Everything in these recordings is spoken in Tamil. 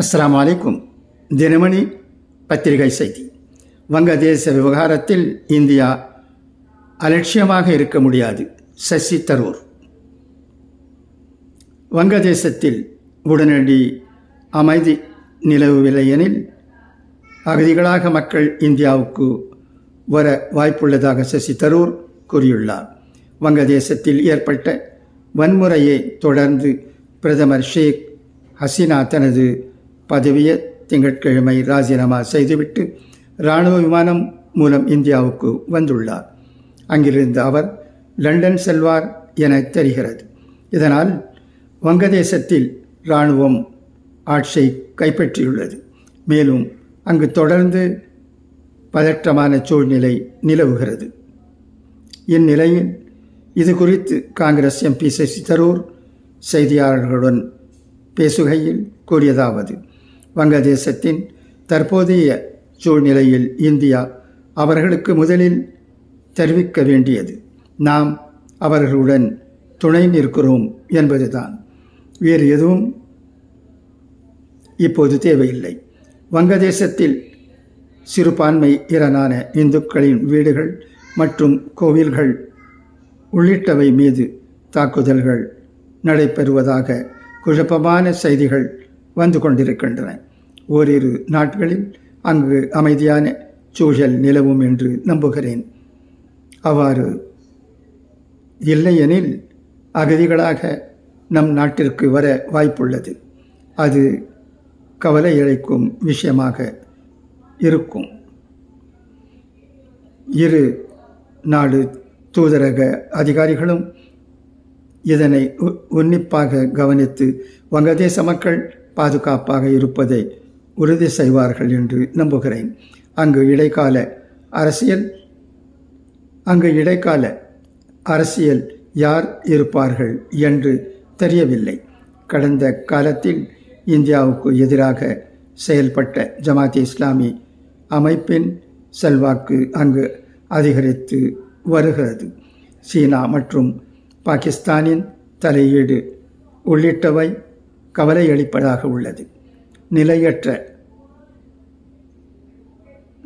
அஸ்லாம் வலைக்கும் தினமணி பத்திரிகை செய்தி. வங்கதேச விவகாரத்தில் இந்தியா அலட்சியமாக இருக்க முடியாது சசி தரூர். வங்கதேசத்தில் உடனடி அமைதி நிலவவில்லை எனில் அகதிகளாக மக்கள் இந்தியாவுக்கு வர வாய்ப்புள்ளதாக சசி தரூர் கூறியுள்ளார். வங்கதேசத்தில் ஏற்பட்ட வன்முறையை தொடர்ந்து பிரதமர் ஷேக் ஹசீனா தனது பதவியை திங்கட்கிழமை ராஜினாமா செய்துவிட்டு இராணுவ விமானம் மூலம் இந்தியாவுக்கு வந்துள்ளார். அங்கிருந்து அவர் லண்டன் செல்வார் என தெரிகிறது. இதனால் வங்கதேசத்தில் இராணுவம் ஆட்சியை கைப்பற்றியுள்ளது. மேலும் அங்கு தொடர்ந்து பதற்றமான சூழ்நிலை நிலவுகிறது. இந்நிலையில் இது குறித்து காங்கிரஸ் எம்பி சசி தரூர் செய்தியாளர்களுடன் பேசுகையில் கூறியதாவது வங்கதேசத்தின் தற்போதைய சூழ்நிலையில் இந்தியா அவர்களுக்கு முதலில் தெரிவிக்க வேண்டியது. நாம் அவர்களுடன் துணை நிற்கிறோம் என்பதுதான். வேறு எதுவும் இப்போது தேவையில்லை. வங்கதேசத்தில் சிறுபான்மை இரணான இந்துக்களின் வீடுகள் மற்றும் கோவில்கள் உள்ளிட்டவை மீது தாக்குதல்கள் நடைபெறுவதாக குழப்பமான செய்திகள் வந்து கொண்டிருக்கின்றன. ஓரிரு நாட்களில் அங்கு அமைதியான சூழல் நிலவும் என்று நம்புகிறேன். அவ்வாறு இல்லையெனில் அகதிகளாக நம் நாட்டிற்கு வர வாய்ப்புள்ளது. அது கவலை அளிக்கும் விஷயமாக இருக்கும். இரு நாடு தூதரக அதிகாரிகளும் இதனை உன்னிப்பாக கவனித்து வங்கதேச மக்கள் பாதுகாப்பாக இருப்பதை உறுதி செய்வார்கள் என்று நம்புகிறேன். அங்கு இடைக்கால அரசியல் அங்கு இடைக்கால அரசியல் யார் இருப்பார்கள் என்று தெரியவில்லை. கடந்த காலத்தில் இந்தியாவுக்கு எதிராக செயல்பட்ட ஜமாத் இஸ்லாமி அமைப்பின் செல்வாக்கு அங்கு அதிகரித்து வருகிறது. சீனா மற்றும் பாகிஸ்தானின் தலையீடு உள்ளிட்டவை கவலையளிப்பதாக உள்ளது. நிலையற்ற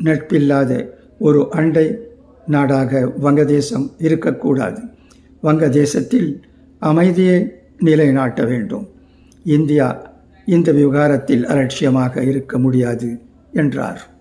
நட்பில்லாத ஒரு அண்டை நாடாக வங்கதேசம் இருக்கக்கூடாது. வங்கதேசத்தில் அமைதியை நிலைநாட்ட வேண்டும். இந்தியா இந்த விவகாரத்தில் அலட்சியமாக இருக்க முடியாது என்றார்.